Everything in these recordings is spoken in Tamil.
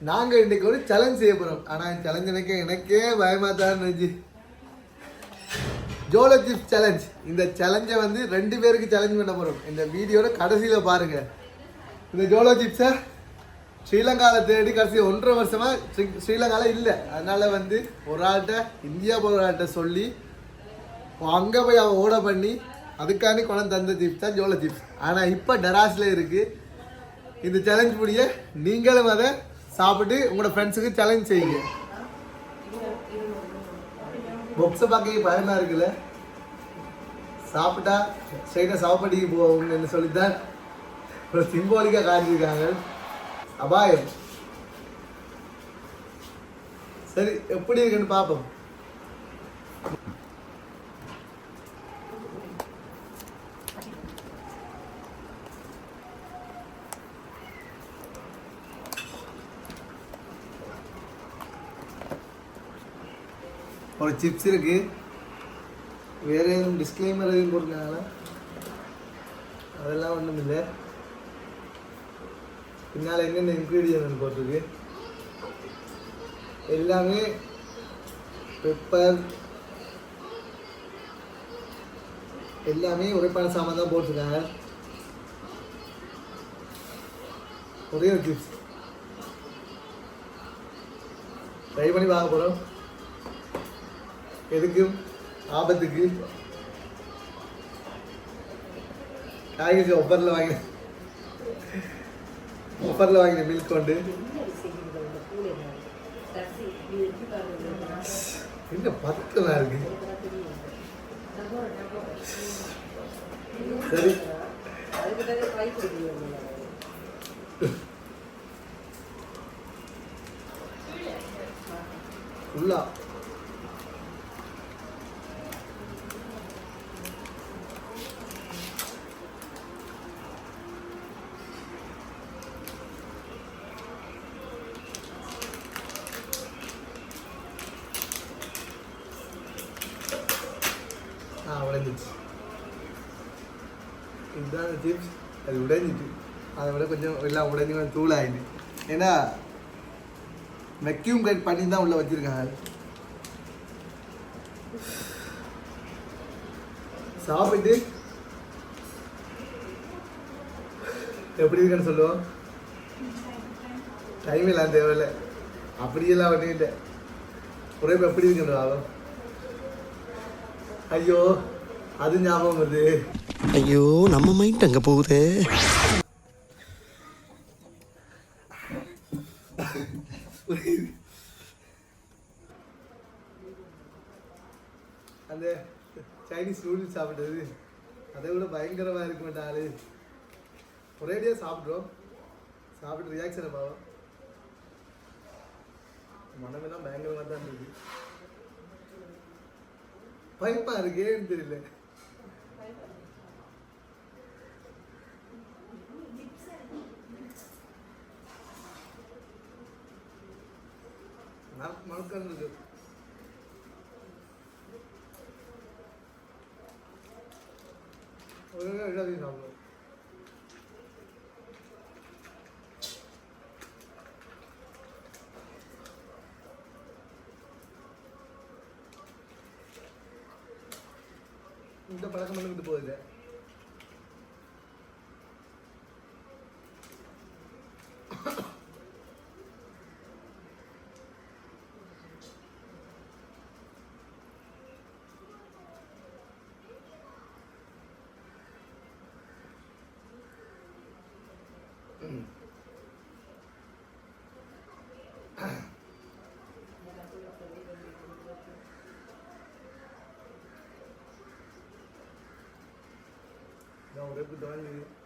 நாங்கள் இன்னைக்கு ஒரு சேலஞ்ச் செய்ய போகிறோம் ஆனால் சேலஞ்ச் எனக்கு எனக்கே பயமாக தான் இருந்துச்சு. ஜோலோ சிப்ஸ் சேலஞ்ச் இந்த சேலஞ்சை வந்து ரெண்டு பேருக்கு சேலஞ்ச் பண்ண போகிறோம் இந்த வீடியோட கடைசியில் பாருங்க. இந்த ஜோலோ சிப்ஸை ஸ்ரீலங்காவில் தேடி கடைசி ஒன்றரை வருஷமா ஸ்ரீ ஸ்ரீலங்காவில் இல்லை. அதனால வந்து ஒரு ஆள்கிட்ட இந்தியா போகிற ஆள்கிட்ட சொல்லி அங்கே போய் அவன் ஓட பண்ணி அதுக்காண்டி குணம் தந்த சிப்ஸ் தான் ஜோலோ சிப்ஸ் ஆனால் இப்போ டெராஸில் இருக்குது இந்த சேலஞ்ச் முடிய நீங்களும் அதை சாப்பிட்டு உங்களோட ஃப்ரெண்ட்ஸுக்கு சேலஞ்ச் செய்யுங்க. பொக்ஸை பார்க்க பயமா இருக்குல்ல? சாப்பிட்டா ஸ்ட்ரைட்டாக சாப்பாட்டிக்கு போகுங்கன்னு சொல்லித்தான் ஒரு சிம்பாலிக்காக காட்டியிருக்காங்க. அபாயம். சரி எப்படி இருக்குன்னு பார்ப்போம் ஒரு சிப்ஸ் இருக்கு. வேற எதுவும் டிஸ்க்ளைமர் எதுவும் போட்டிருக்காங்களா? அதெல்லாம் ஒன்றும் இல்லை. பின்னால் என்னென்ன இன்க்ரீடியன்ட் போட்டிருக்கு? எல்லாமே பெப்பர் எல்லாமே உரைப்பான சாமான் தான் போட்டிருக்காங்க. ஒரே ஒரு சிப்ஸ் ட்ரை பண்ணி வாங்க போகிறோம் எதுக்கும்? ஆபத்துக்கு. காய்கறி ஒப்பரில் வாங்கி ஒப்பரில் வாங்கின மில்க் கொண்டு. என்ன பத்தலாம் இருக்கு. சரி. ஃபுல்லாக இதுதான் அது உடைஞ்சிட்டு. அதை விட கொஞ்சம் எல்லாம் உடைஞ்சு கொஞ்சம் தூளாயிட்டு. ஏன்னா வெக்யூம் கட் பண்ணி தான் உள்ளே வச்சிருக்காங்க. சாப்பிட்டு. எப்படி இருக்குன்னு சொல்லுவோம்? டைம் எல்லாம் தேவையில்லை. அப்படியெல்லாம் ஒன்றும் இல்லை. ஒரே எப்படி இருக்குன்னு ஐயோ. அது ஞாபகம் வருது. ஐயோ நம்ம மைண்ட் அங்க போகுதே. அந்த சைனீஸ் நூடுல்ஸ் சாப்பிட்டது. அதை விட பயங்கரமா இருக்க மாட்டாரு ஒரேடியாக சாப்பிட்றோம். சாப்பிட்டு ரியாக்ஷனை பாவம் மனமெல்லாம் பயங்கரமாக தான் இருக்கு பயப்பா இருக்கேன்னு தெரியல. മറക്കുന്നത് ഒരു അധികം സാധനം சாப்பிடுவோம் பழக்கம் பண்ணிக்கிட்டு போகுது நான் ஒரு எப்படி தொடங்கி உனக்கு அஞ்சு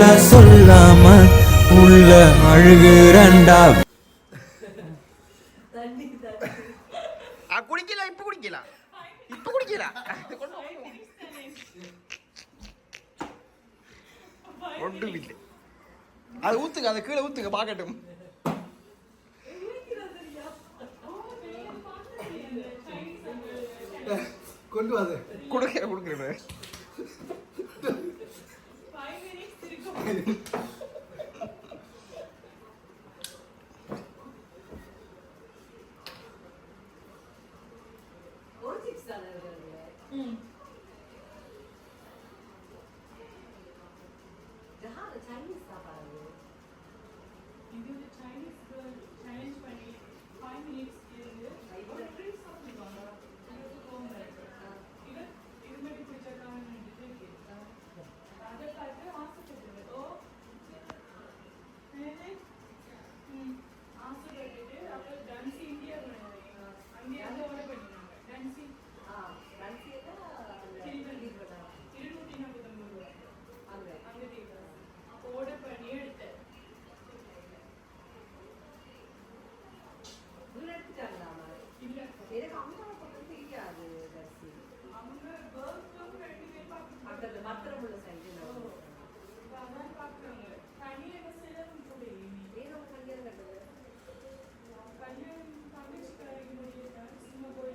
வெள்ள சொல்லாம உள்ள அழுகுறண்டா ஆ குடிக்கல இப்போ குடிக்கலாம் இப்போ வா. ஒன்றும் இல்லை. அது ஊத்துங்க அதை கீழே ஊத்துங்க பார்க்கட்டும் கொண்டு வாது. கொடுக்குற கொடுக்குறேன். kidding.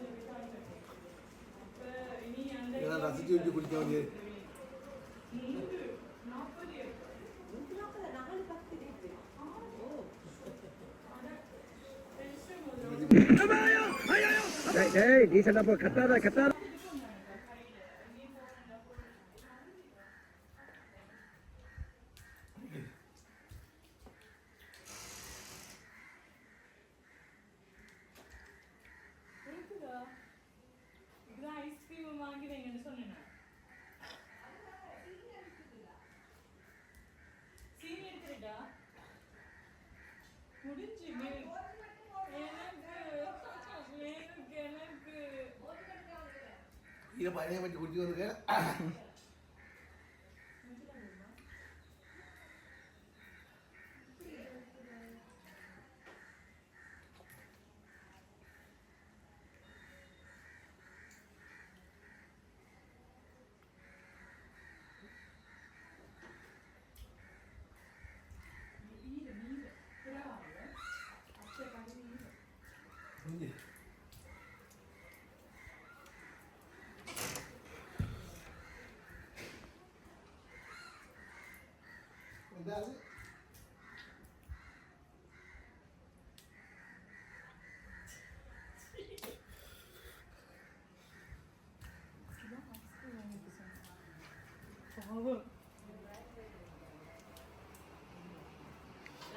விட்டாங்க அப்போ இனி அந்த இதெல்லாம் ரசிச்சு வச்சு குடிக்க வேண்டியது. Hey, dice la por catada, catada. പഴയ പറ്റി കുടിച്ചു വന്ന്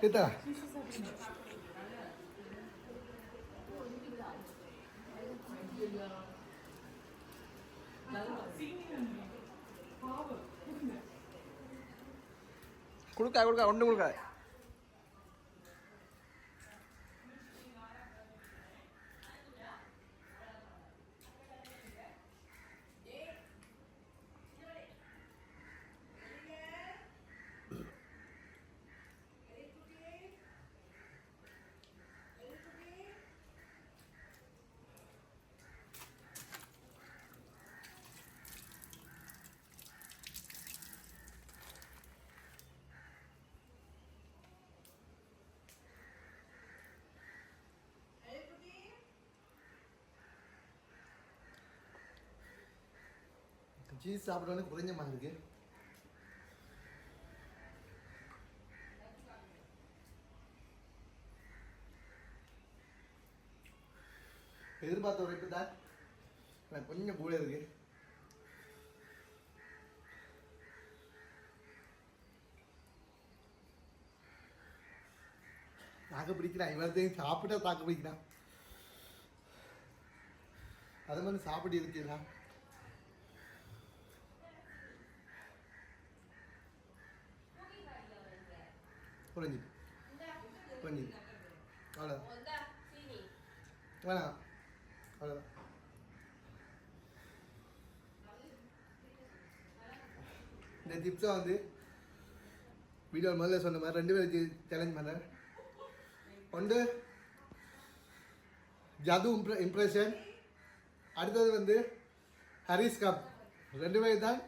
এটা കൊടുക്ക കൊടുക്ക ഉണ്ട് കൊടുക്ക சீஸ் சாப்பிடணும்னு குறைஞ்ச மாதிரி இருக்கு? எதிர்பார்த்த உரைப்பு தான் எனக்கு கொஞ்சம் கூட இருக்கு. தாக்கு பிடிக்கிறான். இவர்த்தையும் சாப்பிட்டா தாக்கு பிடிக்கிறான். அது மாதிரி சாப்பிட்டு இருக்கீங்களா? புரிஞ்சு புரிஞ்சு அவ்வளோதான் வேணாம் அவ்வளோதான் இந்த டிப்ஸை வந்து வீடியோ முதல்ல சொன்ன மாதிரி ரெண்டு பேரும் சேலஞ்ச் பண்ணேன் ஒன்று ஜது இம்ப்ரெஷன் அடுத்தது வந்து ஹரிஸ் கப். ரெண்டு பேர் தான்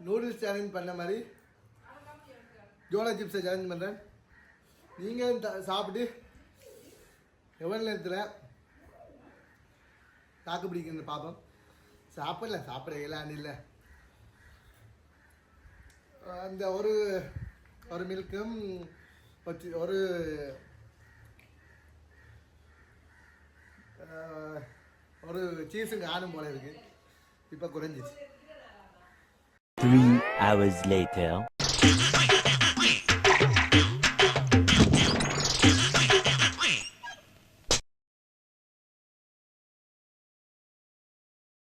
நூடுல்ஸ் சேலஞ்ச் பண்ண மாதிரி ஜோலா சிப்ஸை சேலஞ்ச் பண்ணுறேன் நீங்கள் சாப்பிட்டு எவ்வளோ நேரத்தில் தாக்கு பிடிக்கிறது பார்ப்போம். சாப்பிடல சாப்பிட இயலான்னு இல்லை. அந்த ஒரு ஒரு மில்க்கும் ஒரு- ஒரு ஒரு சீஸும் காணும் போல இருக்கு. இப்போ குறைஞ்சிச்சு. Three hours later.